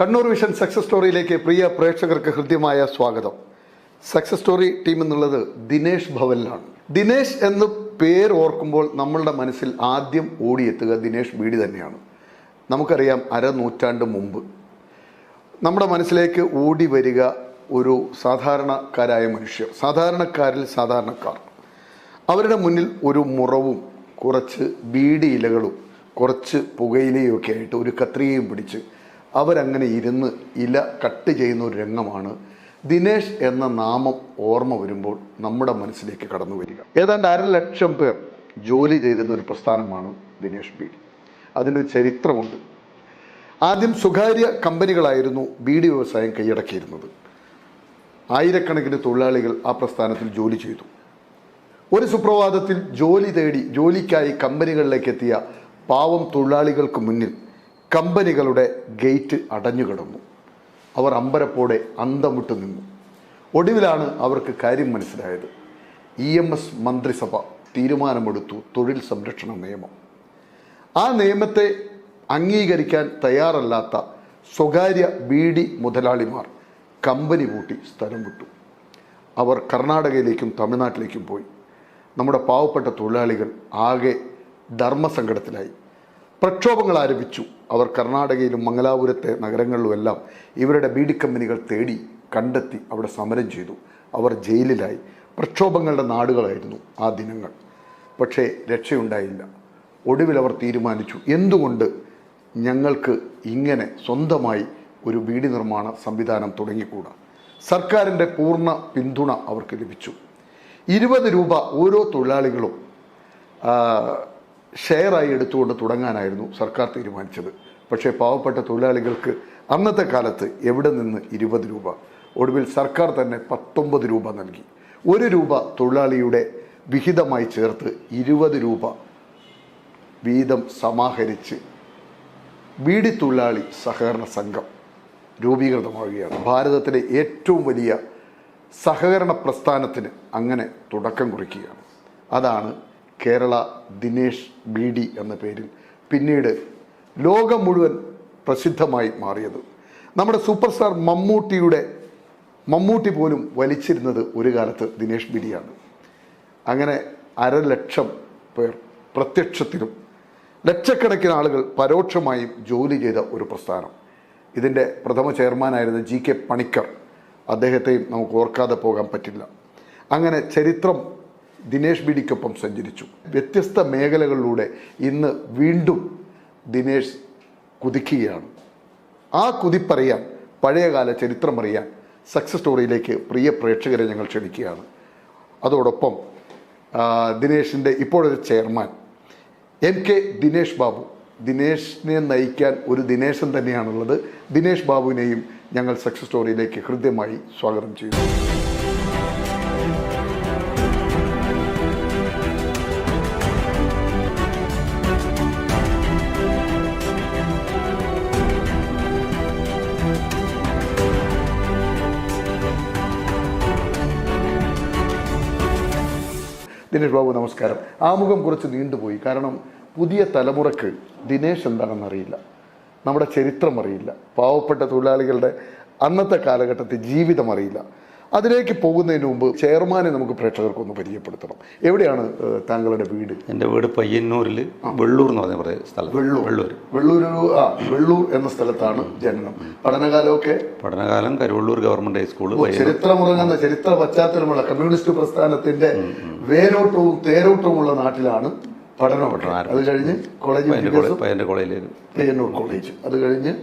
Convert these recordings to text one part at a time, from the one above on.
Kannur vision success സ്റ്റോറിയിലേക്ക് പ്രിയ പ്രേക്ഷകർക്ക് ഹൃദ്യമായ സ്വാഗതം. സക്സസ് സ്റ്റോറി ടീം എന്നുള്ളത് ദിനേഷ് ഭവനിലാണ്. ദിനേഷ് എന്ന് പേര് ഓർക്കുമ്പോൾ നമ്മളുടെ മനസ്സിൽ ആദ്യം ഓടിയെത്തുക ദിനേഷ് ബീഡി തന്നെയാണ്. നമുക്കറിയാം അരനൂറ്റാണ്ട് മുമ്പ്. നമ്മുടെ മനസ്സിലേക്ക് ഓടി വരിക ഒരു സാധാരണക്കാരായ മനുഷ്യർ സാധാരണക്കാരിൽ സാധാരണക്കാർ. അവരുടെ മുന്നിൽ ഒരു മുറവും കുറച്ച് ബീഡി ഇലകളും കുറച്ച് പുകയിലയും ഒക്കെ ആയിട്ട് ഒരു കത്രികയും പിടിച്ച് അവരങ്ങനെ ഇരുന്ന് ഇല കട്ട് ചെയ്യുന്ന ഒരു രംഗമാണ്. ദിനേഷ് എന്ന നാമം ഓർമ്മ വരുമ്പോൾ നമ്മുടെ മനസ്സിലേക്ക് കടന്നു വരിക. ഏതാണ്ട് അര ലക്ഷം പേർ ജോലി ചെയ്തിരുന്ന ഒരു പ്രസ്ഥാനമാണ് ദിനേഷ് ബീഡി അതിന്റെ ഒരു ചരിത്രമുണ്ട്. ആദ്യം സ്വകാര്യ കമ്പനികളായിരുന്നു ബീഡി വ്യവസായം കൈയടക്കിയിരുന്നത്. ആയിരക്കണക്കിന് തൊഴിലാളികൾ ആ പ്രസ്ഥാനത്തിൽ ജോലി ചെയ്തു. ഒരു സുപ്രഭാതത്തിൽ ജോലി തേടി ജോലിക്കായി കമ്പനികളിലേക്ക് എത്തിയ പാവം തൊഴിലാളികൾക്ക് മുന്നിൽ കമ്പനികളുടെ ഗേറ്റ് അടഞ്ഞു കിടന്നു. അവർ അമ്പരപ്പോടെ അന്തം വിട്ടു നിന്നു. ഒടുവിലാണ് അവർക്ക് കാര്യം മനസ്സിലായത്. ഇ എം എസ് മന്ത്രിസഭ തീരുമാനമെടുത്തു തൊഴിൽ സംരക്ഷണ നിയമം. ആ നിയമത്തെ അംഗീകരിക്കാൻ തയ്യാറല്ലാത്ത സ്വകാര്യ ബീഡി മുതലാളിമാർ കമ്പനി കൂട്ടി സ്ഥലം വിട്ടു. അവർ കർണാടകയിലേക്കും തമിഴ്നാട്ടിലേക്കും പോയി. നമ്മുടെ പാവപ്പെട്ട തൊഴിലാളികൾ ആകെ ധർമ്മസങ്കടത്തിലായി. പ്രക്ഷോഭങ്ങൾ ആരംഭിച്ചു. അവർ കർണാടകയിലും മംഗലാപുരത്തെ നഗരങ്ങളിലുമെല്ലാം ഇവരുടെ ബീഡി കമ്പനികൾ തേടി കണ്ടെത്തി അവിടെ സമരം ചെയ്തു. അവർ ജയിലിലായി. പ്രക്ഷോഭങ്ങളുടെ നാടുകളായിരുന്നു ആ ദിനങ്ങൾ. പക്ഷേ രക്ഷയുണ്ടായില്ല. ഒടുവിൽ അവർ തീരുമാനിച്ചു എന്തുകൊണ്ട് ഞങ്ങൾക്ക് ഇങ്ങനെ സ്വന്തമായി ഒരു ബീഡി നിർമ്മാണ സംവിധാനം തുടങ്ങിക്കൂടാ? സർക്കാരിന്റെ പൂർണ പിന്തുണ അവർക്ക് ലഭിച്ചു. ഇരുപത് രൂപ ഓരോ തൊഴിലാളികളും ഷെയറായി എടുത്തുകൊണ്ട് തുടങ്ങാനായിരുന്നു സർക്കാർ തീരുമാനിച്ചത്. പക്ഷേ പാവപ്പെട്ട തൊഴിലാളികൾക്ക് അന്നത്തെ കാലത്ത് എവിടെ നിന്ന് ഇരുപത് രൂപ? ഒടുവിൽ സർക്കാർ തന്നെ പത്തൊമ്പത് രൂപ നൽകി. ഒരു രൂപ തൊഴിലാളിയുടെ വിഹിതമായി ചേർത്ത് ഇരുപത് രൂപ വീതം സമാഹരിച്ച് ബീഡി തൊഴിലാളി സഹകരണ സംഘം രൂപീകൃതമാവുകയാണ്. ഭാരതത്തിലെ ഏറ്റവും വലിയ സഹകരണ പ്രസ്ഥാനത്തിന് അങ്ങനെ തുടക്കം കുറിക്കുകയാണ്. അതാണ് കേരള ദിനേഷ് ബി ഡി എന്ന പേരിൽ പിന്നീട് ലോകം മുഴുവൻ പ്രസിദ്ധമായി മാറിയത്. നമ്മുടെ സൂപ്പർ സ്റ്റാർ മമ്മൂട്ടിയുടെ മമ്മൂട്ടി പോലും വലിച്ചിരുന്നത് ഒരു കാലത്ത് ദിനേശ് ബിഡിയാണ് അങ്ങനെ അരലക്ഷം പേർ പ്രത്യക്ഷത്തിലും ലക്ഷക്കണക്കിന് ആളുകൾ പരോക്ഷമായും ജോലി ചെയ്ത ഒരു പ്രസ്ഥാനം. ഇതിന്റെ പ്രഥമ ചെയർമാനായിരുന്ന ജി കെ പണിക്കർ. അദ്ദേഹത്തെയും നമുക്ക് ഓർക്കാതെ പോകാൻ പറ്റില്ല. അങ്ങനെ ചരിത്രം ദിനേഷ് ബിഡിക്കൊപ്പം സഞ്ചരിച്ചു. വ്യത്യസ്ത മേഖലകളിലൂടെ ഇന്ന് വീണ്ടും ദിനേഷ് കുതിക്കുകയാണ്. ആ കുതിപ്പറിയാൻ പഴയകാല ചരിത്രമറിയാൻ സക്സസ് സ്റ്റോറിയിലേക്ക് പ്രിയ പ്രേക്ഷകരെ ഞങ്ങൾ ക്ഷണിക്കുകയാണ്. അതോടൊപ്പം ദിനേഷിന്റെ ഇപ്പോഴൊരു chairman M K Dinesh Babu. ദിനേഷിനെ നയിക്കാൻ ഒരു ദിനേശൻ തന്നെയാണുള്ളത്. ദിനേഷ് ബാബുവിനെയും ഞങ്ങൾ സക്സസ് സ്റ്റോറിയിലേക്ക് ഹൃദ്യമായി സ്വാഗതം ചെയ്യുന്നു. ദിനേഷ് ബാബു നമസ്കാരം. ആമുഖം കുറച്ച് നീണ്ടുപോയി. കാരണം പുതിയ തലമുറയ്ക്ക് ദിനേഷ് എന്താണെന്ന് അറിയില്ല. നമ്മുടെ ചരിത്രം അറിയില്ല. പാവപ്പെട്ട തൊഴിലാളികളുടെ അന്നത്തെ കാലഘട്ടത്തെ ജീവിതം അറിയില്ല. അതിലേക്ക് പോകുന്നതിന് മുമ്പ് ചെയർമാനെ നമുക്ക് പ്രേക്ഷകർക്കൊന്ന് പരിചയപ്പെടുത്തണം. എവിടെയാണ് താങ്കളുടെ വീട്? എന്റെ വീട് പയ്യന്നൂരിൽ വെള്ളൂർ എന്ന് പറഞ്ഞ പറയുന്ന സ്ഥലം. വെള്ളൂർ. വെള്ളൂർ വെള്ളൂർ ഒരു ആ വെള്ളൂർ എന്ന സ്ഥലത്താണ് ജനനം. പഠനകാലമൊക്കെ? പഠനകാലം കരുവള്ളൂർ ഗവൺമെന്റ് ഹൈസ്കൂൾ ചരിത്രമുറങ്ങുന്ന ചരിത്ര പശ്ചാത്തലമുള്ള കമ്മ്യൂണിസ്റ്റ് പ്രസ്ഥാനത്തിന്റെ വേരോട്ടവും തേരോട്ടവുമുള്ള നാട്ടിലാണ് പഠനം. അത് കഴിഞ്ഞ് കോളേജ് പയ്യന്നൂർ കോളേജ്. അത് കഴിഞ്ഞ്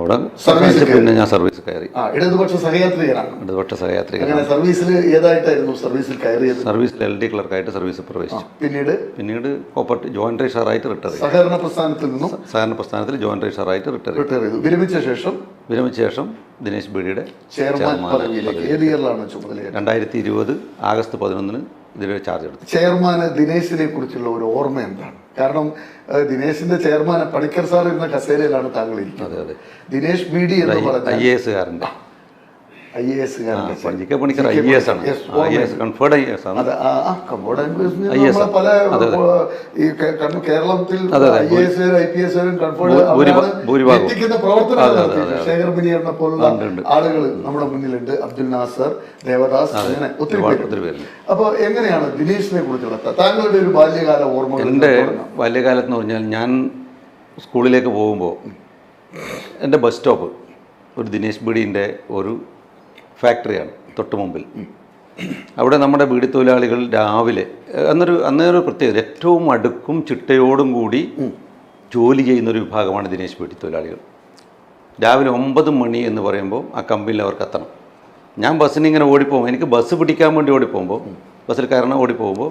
അവിടെ സർവീസ് പിന്നെ ഞാൻ സർവീസ് കയറി. ഇടതുപക്ഷ സഹയാത്രികനാണ് ഇടതുപക്ഷ സഹയാത്രിക അങ്ങനെ സർവീസിൽ ഏതായിട്ടായിരുന്നു സർവീസിൽ കയറിയത്? സർവീസിൽ എൽ ഡി ക്ലർക്കായിട്ട് സർവീസ് പ്രവേശിച്ചു. പിന്നീട്? പിന്നീട് കോപ്പറേറ്റ് ജോയിന്റ് ട്രഷറായിട്ട് റിട്ടയർ ചെയ്തു. സഹകരണ പ്രസ്ഥാനത്തിൽ നിന്നും? സഹകരണ പ്രസ്ഥാനത്തിൽ ജോയിന്റ് ട്രഷറായിട്ട് റിട്ടയർ റിട്ടയർ ചെയ്തു. വിരമിച്ച ശേഷം? വിരമിച്ച ശേഷം ദിനേശ് ബീഡിയുടെ ചെയർമാൻ ഏത് ഇയറിലാണ് ചുമതല രണ്ടായിരത്തി ഇരുപത് ആഗസ്റ്റ് പതിനൊന്നിന് ഇതിലൊരു ചാർജ് എടുത്തു. ചെയർമാൻ ദിനേശിനെ കുറിച്ചുള്ള ഒരു ഓർമ്മ എന്താണ്? കാരണം ദിനേശിന്റെ ചെയർമാൻ പണിക്കർ സാർ ഇരുന്ന കസേരയിലാണ് താങ്കൾ ഇരിക്കുന്നത്. ദിനേശ് ബി ഡി എന്ന് പറഞ്ഞ I A എസുകാരന്റെ I A S G K Panicker I S ആണ്. I S conferred I S പല ഈ കേരളത്തിൽ. I S I P S conferred പ്രവർത്തനം. ശേഖർ ബിനിയറിനെ പോലുള്ള. ആളുകൾ നമ്മുടെ മുന്നിലുണ്ട്. അബ്ദുൽ നാസർ ദേവദാസ് അങ്ങനെ ഒത്തിരി ഒരുപാട് പേരുണ്ട്. അപ്പൊ എങ്ങനെയാണ് ദിനേശിനെ കുറിച്ചുള്ള താങ്കളുടെ ഒരു ബാല്യകാല ഓർമ്മ എന്റെ ബാല്യകാലത്ത് എന്ന് പറഞ്ഞാൽ ഞാൻ സ്കൂളിലേക്ക് പോകുമ്പോൾ എന്റെ ബസ് സ്റ്റോപ്പ് ഒരു ദിനേശ് ബിഡീന്റെ ഒരു ഫാക്ടറിയാണ് തൊട്ട് മുമ്പിൽ. അവിടെ നമ്മുടെ വീട് തൊഴിലാളികൾ രാവിലെ അന്നൊരു അന്നേരം പ്രത്യേകത ഏറ്റവും അടുക്കും ചിട്ടയോടും കൂടി ജോലി ചെയ്യുന്നൊരു വിഭാഗമാണ് ദിനേശ് വീട്ടിൽ തൊഴിലാളികൾ. രാവിലെ ഒമ്പത് മണി എന്ന് പറയുമ്പോൾ ആ കമ്പനിയിൽ അവർക്ക് എത്തണം. ഞാൻ ബസ്സിന് ഇങ്ങനെ ഓടിപ്പോകും. എനിക്ക് ബസ് പിടിക്കാൻ വേണ്ടി ഓടിപ്പോകുമ്പോൾ ബസ്സിൽ കയറണം ഓടിപ്പോകുമ്പോൾ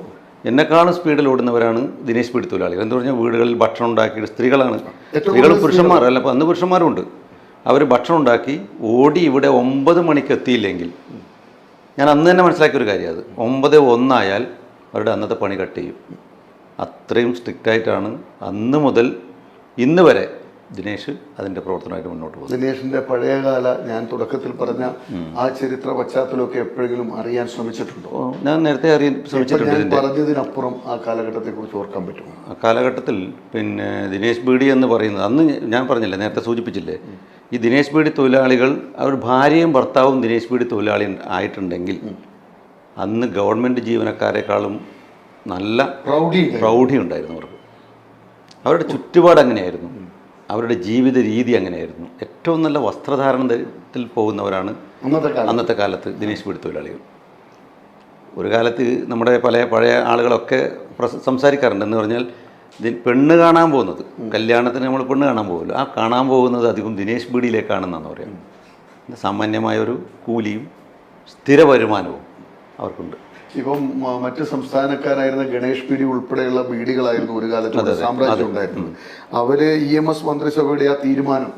എന്നെക്കാളും സ്പീഡിൽ ഓടുന്നവരാണ് ദിനേശ് പീഡിത്തൊഴിലാളികൾ എന്ന് പറഞ്ഞാൽ വീടുകളിൽ ഭക്ഷണം ഉണ്ടാക്കിയിട്ട് സ്ത്രീകളാണ്. സ്ത്രീകളും പുരുഷന്മാർ അല്ല അപ്പോൾ അന്ന് പുരുഷന്മാരും ഉണ്ട്. അവർ ഭക്ഷണം ഉണ്ടാക്കി ഓടി ഇവിടെ ഒമ്പത് മണിക്ക് എത്തിയില്ലെങ്കിൽ. ഞാൻ അന്ന് തന്നെ മനസ്സിലാക്കിയൊരു കാര്യം അത്. ഒമ്പത് ഒന്നായാൽ അവരുടെ അന്നത്തെ പണി കട്ട് ചെയ്യും. അത്രയും സ്ട്രിക്റ്റായിട്ടാണ് അന്ന് മുതൽ ഇന്ന് വരെ ദിനേശ് അതിന്റെ പ്രവർത്തനമായിട്ട് മുന്നോട്ട് പോകും ദിനേഷിന്റെ പഴയകാല ഞാൻ തുടക്കത്തിൽ പറഞ്ഞ ആ ചരിത്ര പശ്ചാത്തലമൊക്കെ എപ്പോഴെങ്കിലും അറിയാൻ ശ്രമിച്ചിട്ടുണ്ടോ? ഞാൻ നേരത്തെ അറിയാൻ ശ്രമിച്ചിട്ടുണ്ട് പറഞ്ഞതിനപ്പുറം ആ കാലഘട്ടത്തെക്കുറിച്ച് ഓർക്കാൻ പറ്റുമോ? ആ കാലഘട്ടത്തിൽ പിന്നെ ദിനേശ് ബീഡി എന്ന് പറയുന്നത് അന്ന് ഞാൻ പറഞ്ഞില്ലേ നേരത്തെ സൂചിപ്പിച്ചില്ലേ? ഈ ദിനേശ് പീഡി തൊഴിലാളികൾ അവർ ഭാര്യയും ഭർത്താവും ദിനേശ് പീഡി തൊഴിലാളി ആയിട്ടുണ്ടെങ്കിൽ അന്ന് ഗവൺമെന്റ് ജീവനക്കാരെക്കാളും നല്ല പ്രൗഢി പ്രൗഢി ഉണ്ടായിരുന്നു അവർക്ക്. അവരുടെ ചുറ്റുപാട് അങ്ങനെയായിരുന്നു. അവരുടെ ജീവിത രീതി അങ്ങനെയായിരുന്നു. ഏറ്റവും നല്ല വസ്ത്രധാരണത്തിൽ പോകുന്നവരാണ് അന്നത്തെ കാലത്ത്. ദിനേശ് പീഡി തൊഴിലാളികൾ. ഒരു കാലത്ത് നമ്മുടെ പല പഴയ ആളുകളൊക്കെ സംസാരിക്കാറുണ്ട്. എന്ന് പറഞ്ഞാൽ ദി- പെണ്ണ് കാണാൻ പോകുന്നത്. കല്യാണത്തിന് നമ്മൾ പെണ്ണ് കാണാൻ പോകുമല്ലോ ആ കാണാൻ പോകുന്നത് അധികം ദിനേശ് ബീഡിയിലേക്കാണെന്നാണ് പറയാം സാമാന്യമായ ഒരു കൂലിയും സ്ഥിര വരുമാനവും അവർക്കുണ്ട്. ഇപ്പം മറ്റ് സംസ്ഥാനക്കാരായിരുന്ന ഗണേഷ് പീഡി ഉൾപ്പെടെയുള്ള ബീഡികളായിരുന്നു ഒരു കാലത്ത് സാമ്രാജ്യം ഉണ്ടായിരുന്നത്. അവർ ഇ എം എസ് മന്ത്രിസഭയുടെ ആ തീരുമാനം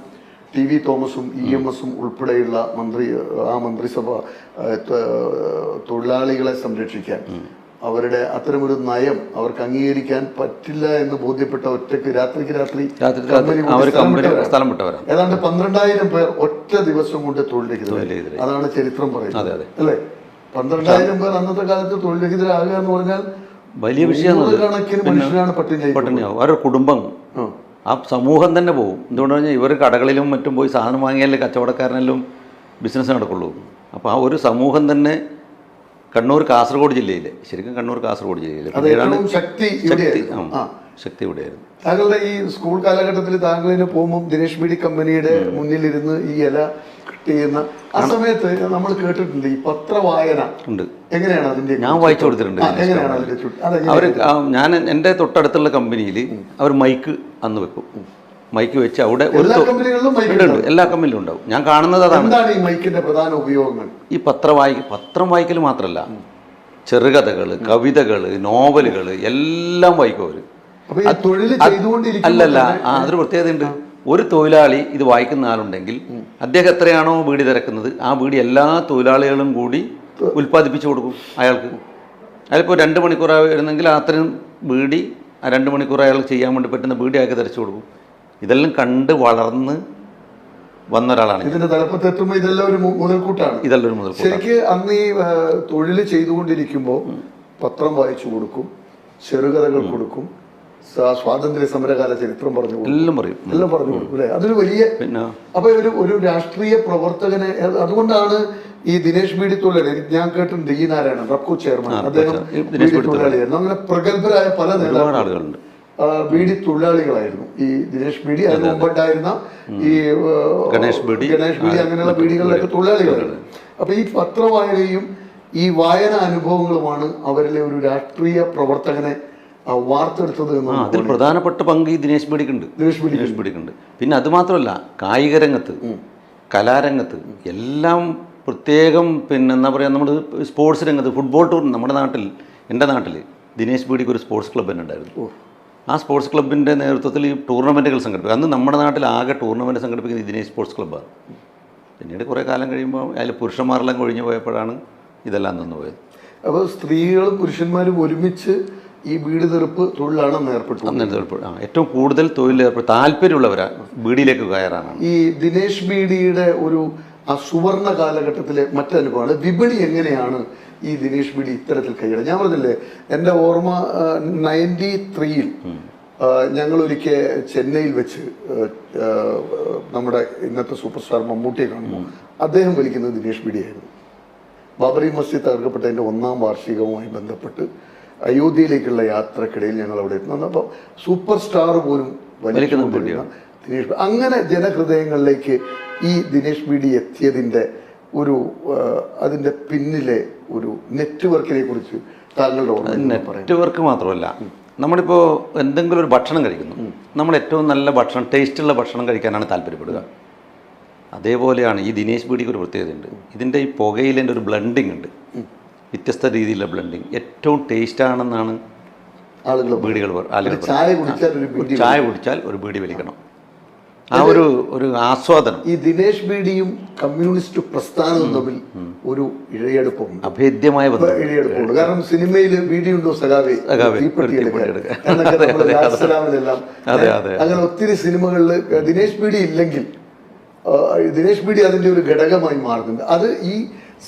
ടി വി തോമസും ഇ എം എസും ഉൾപ്പെടെയുള്ള മന്ത്രി ആ മന്ത്രിസഭ തൊഴിലാളികളെ സംരക്ഷിക്കാൻ അവരുടെ അത്തരമൊരു നയം അവർക്ക് അംഗീകരിക്കാൻ പറ്റില്ല എന്ന് ബോധ്യപ്പെട്ട ഒറ്റയ്ക്ക് രാത്രിക്ക് രാത്രി സ്ഥലം വിട്ടവരാണ്. ഏതാണ്ട് പന്ത്രണ്ടായിരം പേർ ഒറ്റ ദിവസം കൊണ്ട് തൊഴിൽരഹിതരായി. അതാണ് ചരിത്രം പറയുന്നത്. അല്ലേ? പന്ത്രണ്ടായിരം പേർ അന്നത്തെ കാലത്ത് തൊഴിലരഹിതരാകുക എന്ന് പറഞ്ഞാൽ വലിയ വിഷയമാണ് കണക്കിന് മനുഷ്യരാണ് പട്ടിണി പട്ടിണിയാവും അവരുടെ കുടുംബം. ആ. സമൂഹം തന്നെ പോകും. എന്തുകൊണ്ട് പറഞ്ഞാൽ ഇവർ കടകളിലും മറ്റും പോയി സാധനം വാങ്ങിയാലേ കച്ചവടക്കാരനെല്ലാം ബിസിനസ് നടക്കുള്ളൂ. അപ്പോൾ ആ ഒരു സമൂഹം തന്നെ കണ്ണൂർ കാസർഗോഡ് ജില്ലയിൽ ശരിക്കും കണ്ണൂർ കാസർഗോഡ് ജില്ലയിൽ പിന്നീടാണ് ശക്തി ശക്തി ആ, ശക്തി ഇവിടെയായിരുന്നു. താങ്കളുടെ ഈ സ്കൂൾ കാലഘട്ടത്തിൽ താങ്കളിന് പോകുമ്പോൾ ദിനേശ് ബീഡി കമ്പനിയുടെ മുന്നിലിരുന്ന് ഈ ഇല കട്ട് ചെയ്യുന്ന ആ സമയത്ത് നമ്മൾ കേട്ടിട്ടുണ്ട് ഈ പത്രവായന. ഉണ്ട്. എങ്ങനെയാണ് അതിന്റെ ഞാൻ വായിച്ചു കൊടുത്തിട്ടുണ്ട് ആ, എങ്ങനെയാണ് അതിന്റെ ചുറ്റ് അതെങ്ങനെ അവർ ഞാൻ എന്റെ തൊട്ടടുത്തുള്ള കമ്പനിയിൽ അവർ മൈക്ക് അന്ന് വെക്കും. മൈക്ക് വെച്ച് അവിടെ ഒരു ഉണ്ട്. എല്ലാ കമ്പനിയിലും ഉണ്ടാവും. ഞാൻ കാണുന്നത് അതാണ്. ഈ മൈക്കിന്റെ പ്രധാന ഉപയോഗങ്ങൾ? ഈ പത്രം വായി പത്രം വായിക്കൽ മാത്രമല്ല ചെറുകഥകൾ കവിതകൾ നോവലുകൾ എല്ലാം വായിക്കും അവർ ചെയ്തുകൊണ്ടിരിക്കുമ്പോൾ അല്ലല്ല ആ അതൊരു പ്രത്യേകതയുണ്ട് ഒരു തൊഴിലാളി ഇത് വായിക്കുന്ന ആളുണ്ടെങ്കിൽ അദ്ദേഹം എത്രയാണോ വീടി തിരക്കുന്നത് ആ വീടി എല്ലാ തൊഴിലാളികളും കൂടി ഉൽപ്പാദിപ്പിച്ചു കൊടുക്കും അയാൾക്ക്. അയാളിപ്പോൾ രണ്ട് മണിക്കൂറായി വരുന്നെങ്കിൽ അത്രയും വീടി ആ രണ്ട് മണിക്കൂർ അയാൾക്ക് ചെയ്യാൻ വേണ്ടി പറ്റുന്ന വീടി അയാൾക്ക് തിരച്ചു കൊടുക്കും. ഇതെല്ലാം കണ്ട് വളർന്ന് വന്ന ഒരാളാണ് ഇതിന്റെ തലപ്പത്തെത്തുമ്പോൾ ഇതെല്ലാം ഒരു മുതൽക്കൂട്ടാണ്. ഇതെല്ലാം ഒരു മുതൽ ശരിക്ക് അന്ന് ഈ തൊഴിൽ ചെയ്തുകൊണ്ടിരിക്കുമ്പോൾ പത്രം വായിച്ചു കൊടുക്കും ചെറുകഥകൾ കൊടുക്കും സ്വാ- സ്വാതന്ത്ര്യ സമരകാല ചരിത്രം പറഞ്ഞു എല്ലാം പറയും. എല്ലാം പറഞ്ഞു കൊടുക്കും അല്ലേ? അതൊരു വലിയ പിന്നെ? അപ്പൊ ഒരു ഒരു രാഷ്ട്രീയ പ്രവർത്തകനെ അതുകൊണ്ടാണ് ഈ ദിനേശ് ബീഡി തൊഴിലാളി ഞാൻ കേട്ടിട്ടുണ്ട് ഈ നാരായണൻ റബ്കോ ചെയർമാൻ അദ്ദേഹം അങ്ങനെ പ്രഗത്ഭരായ പല ഒരുപാട് നേതാക്കളും. ആളുകളുണ്ട്. ആ, ബീഡി തൊഴിലാളികളായിരുന്നു. ഈ ദിനേഷ് ബീഡി അതിന് മുമ്പുണ്ടായിരുന്ന ഈ ഗണേഷ് ബീഡി, ഗണേഷ് ബീഡി അങ്ങനെയുള്ള ബീഡികളിലൊക്കെ തൊഴിലാളികളായിരുന്നു. അപ്പൊ ഈ പത്രവായനയും ഈ വായന അനുഭവങ്ങളുമാണ് അവരിലെ ഒരു രാഷ്ട്രീയ പ്രവർത്തകനെ വാർത്തെടുത്തത് അതിൽ പ്രധാനപ്പെട്ട പങ്ക് ഈ ദിനേശ് ബീഡിക്കുണ്ട്. ദിനേശ് ബീഡി ദിനേശ് ബീഡിക്കുണ്ട്. പിന്നെ അതുമാത്രമല്ല കായിക രംഗത്ത് കലാരംഗത്ത് എല്ലാം പ്രത്യേകം പിന്നെ എന്താ പറയുക നമ്മൾ സ്പോർട്സ് രംഗത്ത് ഫുട്ബോൾ ടൂർ നമ്മുടെ നാട്ടിൽ എന്റെ നാട്ടിൽ ദിനേശ് ബീഡിക്ക് ഒരു സ്പോർട്സ് ക്ലബ് തന്നെ ഉണ്ടായിരുന്നു. ആ സ്പോർട്സ് ക്ലബിന്റെ നേതൃത്വത്തിൽ ഈ ടൂർണമെന്റുകൾ സംഘടിപ്പിക്കും. അന്ന് നമ്മുടെ നാട്ടിൽ ആകെ ടൂർണമെന്റ് സംഘടിപ്പിക്കുന്നത് ഇതിനേ ദിനേശ് സ്പോർട്സ് ക്ലബ്ബാണ്. പിന്നീട് കുറേ കാലം കഴിയുമ്പോൾ അതിൽ പുരുഷന്മാരെല്ലാം കൊഴിഞ്ഞു പോയപ്പോഴാണ് ഇതെല്ലാം നിന്ന് പോയത്. അപ്പോൾ സ്ത്രീകളും പുരുഷന്മാരും ഒരുമിച്ച് ഈ വീട് തെറുപ്പ് തൊഴിലാണ് ഏർപ്പെട്ടു. തെറുപ്പ് ആ ഏറ്റവും കൂടുതൽ തൊഴിലേർപ്പെട്ട് ഏർപ്പെട്ട് താല്പര്യമുള്ളവരാ ബീഡിയിലേക്ക് കയറാനാണ്. ഈ ദിനേശ് ബീഡിയുടെ ഒരു ആ സുവർണ കാലഘട്ടത്തിലെ മറ്റനുഭവമാണ് വിപണി എങ്ങനെയാണ് ഈ ദിനേഷ് ബിഡി ഇത്തരത്തിൽ കൈയ്യട ഞാൻ പറഞ്ഞില്ലേ എന്റെ ഓർമ്മ നയന്റി ത്രീയിൽ ഞങ്ങൾ ഒരിക്കൽ ചെന്നൈയിൽ വെച്ച് നമ്മുടെ ഇന്നത്തെ സൂപ്പർ സ്റ്റാർ മമ്മൂട്ടിയെ കാണുമ്പോൾ അദ്ദേഹം വലിക്കുന്നത് ദിനേഷ് ബിഡിയായിരുന്നു. ബാബറി മസ്ജിദ് തകർക്കപ്പെട്ടതിന്റെ ഒന്നാം വാർഷികവുമായി ബന്ധപ്പെട്ട് അയോധ്യയിലേക്കുള്ള യാത്രക്കിടയിൽ ഞങ്ങൾ അവിടെ എത്തുന്നു. അപ്പോൾ സൂപ്പർ സ്റ്റാർ പോലും വലിച്ചുകൊണ്ടിരുന്ന ദിനേഷ് അങ്ങനെ ജനഹൃദയങ്ങളിലേക്ക് ഈ ദിനേഷ് ബിഡി എത്തിയതിന്റെ ഒരു അതിന്റെ പിന്നിലെ ഒരു നെറ്റ്വർക്കിനെ കുറിച്ച് താങ്കളുടെ നെറ്റ്വർക്ക് മാത്രമല്ല നമ്മളിപ്പോൾ എന്തെങ്കിലും ഒരു ഭക്ഷണം കഴിക്കുന്നു. നമ്മൾ ഏറ്റവും നല്ല ഭക്ഷണം ടേസ്റ്റുള്ള ഭക്ഷണം കഴിക്കാനാണ് താല്പര്യപ്പെടുക. അതേപോലെയാണ് ഈ ദിനേശ് ബീഡിക്ക് ഒരു പ്രത്യേകതയുണ്ട് ഇതിന്റെ ഈ പുകയിലെന്റെ ഒരു ബ്ലെൻഡിങ് ഉണ്ട്. വ്യത്യസ്ത രീതിയിലുള്ള ബ്ലെൻഡിങ് ഏറ്റവും ടേസ്റ്റ് ആണെന്നാണ് ആളുകൾ ബീഡികൾ ആളുകൾ ചായ കുടിച്ചാൽ ഒരു ബീഡി വലിക്കണം. ആ ഒരു ഒരു ആസ്വാദനം. ഈ ദിനേഷ് ബീഡിയും കമ്മ്യൂണിസ്റ്റ് പ്രസ്ഥാനവും തമ്മിൽ ഒരു ഇഴയെടുപ്പമുണ്ട് അഭേദ്യമായ ഇഴയെടുപ്പുണ്ട്. കാരണം സിനിമയിൽ ബീഡിയുണ്ടോ സഖാവി. അങ്ങനെ ഒത്തിരി സിനിമകളിൽ ദിനേഷ് ബീഡി ഇല്ലെങ്കിൽ ദിനേശ് ദിനേഷ് ബീഡി അതിന്റെ ഒരു ഘടകമായി മാറുന്നുണ്ട്. അത് ഈ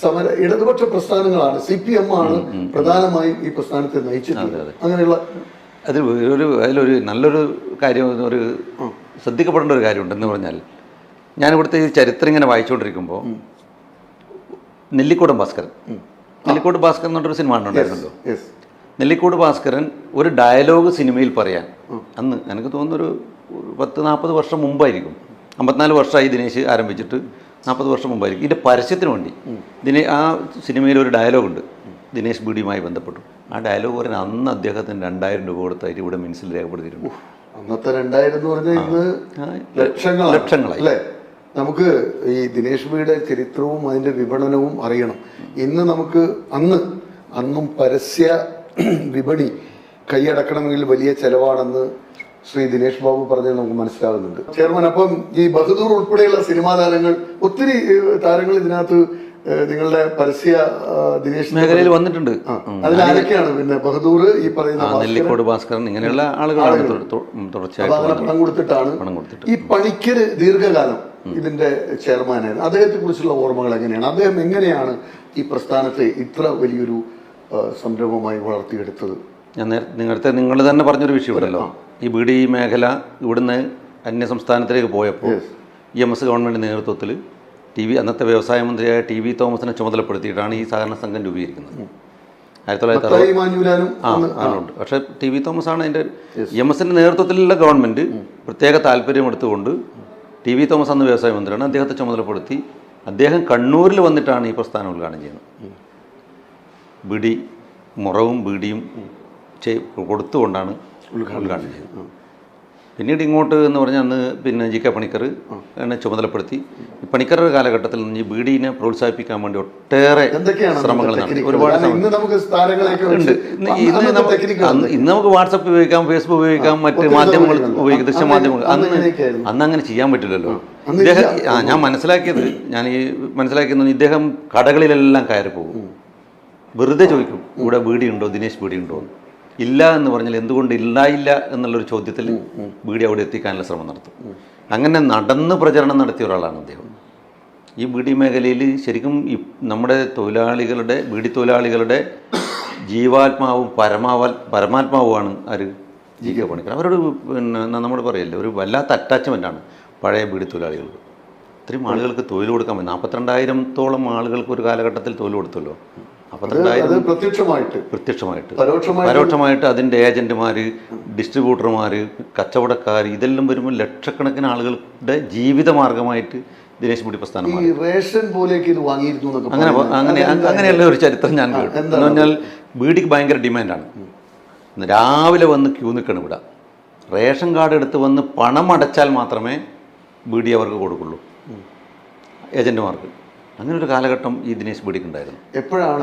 സമര ഇടതുപക്ഷ പ്രസ്ഥാനങ്ങളാണ്. സി പി എം ആണ് പ്രധാനമായും ഈ പ്രസ്ഥാനത്തെ നയിച്ചിട്ടുള്ളത്. അങ്ങനെയുള്ള അതിൽ ഒരു അതിലൊരു നല്ലൊരു കാര്യം ഒരു ശ്രദ്ധിക്കപ്പെടേണ്ട ഒരു കാര്യമുണ്ട് എന്ന് പറഞ്ഞാൽ ഞാൻ ഇവിടുത്തെ ഈ ചരിത്രം ഇങ്ങനെ വായിച്ചുകൊണ്ടിരിക്കുമ്പോൾ നെല്ലിക്കോട് ഭാസ്കരൻ. നെല്ലിക്കോട് ഭാസ്കരൻ എന്ന് പറഞ്ഞൊരു സിനിമ ഉണ്ടായിരുന്നല്ലോ നെല്ലിക്കോട് ഭാസ്കരൻ ഒരു ഡയലോഗ് സിനിമയിൽ പറയാൻ അന്ന് എനിക്ക് തോന്നുന്നൊരു പത്ത് നാൽപ്പത് വർഷം മുമ്പായിരിക്കും. അമ്പത്തിനാല് വർഷമായി ദിനേശ് ആരംഭിച്ചിട്ട് നാൽപ്പത് വർഷം മുമ്പായിരിക്കും. ഇതിന്റെ പരസ്യത്തിന് വേണ്ടി ദിനേ ആ സിനിമയിൽ ഒരു ഡയലോഗ് ഉണ്ട് ദിനേശ് ബീഡിയുമായി ബന്ധപ്പെട്ടു. ആ ഡയലോഗ് പറയാൻ അന്ന് അദ്ദേഹത്തിന് രണ്ടായിരം രൂപ കൊടുത്തായിട്ട് ഇവിടെ മിനിസിൽ രേഖപ്പെടുത്തിയിട്ടുണ്ട്. അന്നത്തെ രണ്ടായിരം എന്ന് പറഞ്ഞാൽ ഇന്ന് ലക്ഷങ്ങൾ ലക്ഷങ്ങളാണ്. ലക്ഷങ്ങളായി. അല്ലേ? നമുക്ക് ഈ ദിനേശ് ബിയുടെ ചരിത്രവും അതിന്റെ വിപണനവും അറിയണം. ഇന്ന് നമുക്ക് അന്ന് അന്നും പരസ്യ വിപണി കൈയടക്കണമെങ്കിൽ വലിയ ചെലവാണെന്ന് ശ്രീ ദിനേശ് ബാബു പറഞ്ഞത് നമുക്ക് മനസ്സിലാകുന്നുണ്ട്. ചെയർമാൻ അപ്പം ഈ ബഹദൂർ ഉൾപ്പെടെയുള്ള സിനിമാ താരങ്ങൾ ഒത്തിരി താരങ്ങൾ ഇതിനകത്ത് നിങ്ങളുടെ പരസ്യ ദിനേശ് മേഖലയിൽ വന്നിട്ടുണ്ട്. അതിൽ ആരൊക്കെയാണ്? പിന്നെ ബഹദൂർ ഈ പറയുന്ന നെല്ലിക്കോട് ഭാസ്കരൻ ഇങ്ങനെയുള്ള ആളുകളാണ് തുടർച്ചയായിട്ട് അങ്ങനെ പണം കൊടുത്തിട്ടാണ് പണം കൊടുത്തിട്ട്. ഈ പണിക്കര് ദീർഘകാലം ഇതിന്റെ ചെയർമാനായിരുന്നു. അദ്ദേഹത്തെ കുറിച്ചുള്ള ഓർമ്മകൾ എങ്ങനെയാണ്? അദ്ദേഹം എങ്ങനെയാണ് ഈ പ്രസ്ഥാനത്തെ ഇത്ര വലിയൊരു സംരംഭമായി വളർത്തിയെടുത്തത്? ഞാൻ നേരത്തെ നേരത്തെ നിങ്ങൾ തന്നെ പറഞ്ഞൊരു വിഷയമുണ്ടല്ലോ. ഈ ബി ഡി മേഖല ഇവിടുന്ന് അന്യ സംസ്ഥാനത്തിലേക്ക് പോയപ്പോൾ ഇ എം എസ് ഗവൺമെന്റ് നേതൃത്വത്തിൽ ടി വി അന്നത്തെ വ്യവസായ മന്ത്രിയായ ടി വി തോമസിനെ ചുമതലപ്പെടുത്തിയിട്ടാണ് ഈ സഹകരണ സംഘം രൂപീകരിക്കുന്നത്. ആയിരത്തി തൊള്ളായിരത്തി ആണുണ്ട് പക്ഷേ ടി വി തോമസ് ആണ് അതിന്റെ എം എസിന്റെ നേതൃത്വത്തിലുള്ള ഗവൺമെന്റ് പ്രത്യേക താല്പര്യം എടുത്തുകൊണ്ട് ടി വി തോമസ് അന്ന് വ്യവസായ മന്ത്രിയാണ്. അദ്ദേഹത്തെ ചുമതലപ്പെടുത്തി അദ്ദേഹം കണ്ണൂരിൽ വന്നിട്ടാണ് ഈ പ്രസ്ഥാനം ഉദ്ഘാടനം ചെയ്യുന്നത്. ബിഡി മുറവും ബീഡിയും കൊടുത്തുകൊണ്ടാണ് ഉദ്ഘാടനം ചെയ്തത് പിന്നീട് ഇങ്ങോട്ട് എന്ന് പറഞ്ഞാൽ അന്ന് പിന്നെ ജി കെ പണിക്കർ എന്നെ ചുമതലപ്പെടുത്തി. പണിക്കറുടെ കാലഘട്ടത്തിൽ നിന്ന് ഈ ബീഡിനെ പ്രോത്സാഹിപ്പിക്കാൻ വേണ്ടി ഒട്ടേറെ ശ്രമങ്ങൾ നടത്തി. ഒരുപാട് ഇന്ന് നമുക്ക് ഉണ്ട്. ഇന്ന് ഇന്ന് നമുക്ക് വാട്സപ്പ് ഉപയോഗിക്കാം ഫേസ്ബുക്ക് ഉപയോഗിക്കാം മറ്റ് മാധ്യമങ്ങൾ ഉപയോഗിക്കാം ദൃശ്യമാധ്യമങ്ങൾ അന്ന് അന്ന് അന്ന് അങ്ങനെ ചെയ്യാൻ പറ്റില്ലല്ലോ. ഇദ്ദേഹം ഞാൻ മനസ്സിലാക്കിയത് ഞാൻ ഈ മനസ്സിലാക്കിയത് ഇദ്ദേഹം കടകളിലെല്ലാം കയറി പോകും വെറുതെ ചോദിക്കും ഇവിടെ ബീഡി ഉണ്ടോ ദിനേശ് ബീഡി ഉണ്ടോ എന്ന്. ഇല്ല എന്ന് പറഞ്ഞാൽ എന്തുകൊണ്ട് ഇല്ലായില്ല എന്നുള്ളൊരു ചോദ്യത്തിൽ ബീഡി അവിടെ എത്തിക്കാനുള്ള ശ്രമം നടത്തും. അങ്ങനെ നടന്ന് പ്രചരണം നടത്തിയ ഒരാളാണ് അദ്ദേഹം. ഈ ബീഡി മേഖലയിൽ ശരിക്കും നമ്മുടെ തൊഴിലാളികളുടെ ബീഡി തൊഴിലാളികളുടെ ജീവാത്മാവും പരമാവൽ പരമാത്മാവുമാണ് ആര്? G K Panicker. അവരോട് പിന്നെ നമ്മൾ പറയല്ലേ ഒരു വല്ലാത്ത അറ്റാച്ച്മെന്റാണ് പഴയ ബീഡി തൊഴിലാളികൾക്ക്. ഇത്രയും ആളുകൾക്ക് തൊഴിൽ കൊടുക്കാൻ പറ്റും നാൽപ്പത്തിരണ്ടായിരത്തോളം ആളുകൾക്ക് ഒരു കാലഘട്ടത്തിൽ തൊഴിൽ കൊടുത്തല്ലോ. അത് പ്രത്യക്ഷമായിട്ട്. പ്രത്യക്ഷമായിട്ട്. പരോക്ഷമായിട്ട് അതിന്റെ അതിന്റെ ഏജന്റുമാർ ഡിസ്ട്രിബ്യൂട്ടർമാർ കച്ചവടക്കാർ ഇതെല്ലാം വരുമ്പോൾ ലക്ഷക്കണക്കിന് ആളുകളുടെ ജീവിത മാർഗമായിട്ട് ദിനേശ് മുടി പ്രസ്ഥാനം ഈ റേഷൻ പോലെയൊക്കെ ഇത് വാങ്ങിയിരുന്നു അങ്ങനെ. അങ്ങനെ? അങ്ങനെയുള്ള ഒരു ചരിത്രം ഞാൻ കേട്ടു. എന്ന് പറഞ്ഞാൽ ബീഡിക്ക് ഭയങ്കര ഡിമാൻഡാണ്. രാവിലെ വന്ന് ക്യൂ നിൽക്കണം ഇവിടെ. റേഷൻ കാർഡ് എടുത്ത് വന്ന് പണം അടച്ചാൽ മാത്രമേ ബീഡി അവർക്ക് കൊടുക്കുള്ളൂ. ഏജന്റുമാർക്ക് അങ്ങനെ ഒരു കാലഘട്ടം ഈ ദിനേശ് ബീഡിക്ക് ഉണ്ടായിരുന്നു. എപ്പോഴാണ്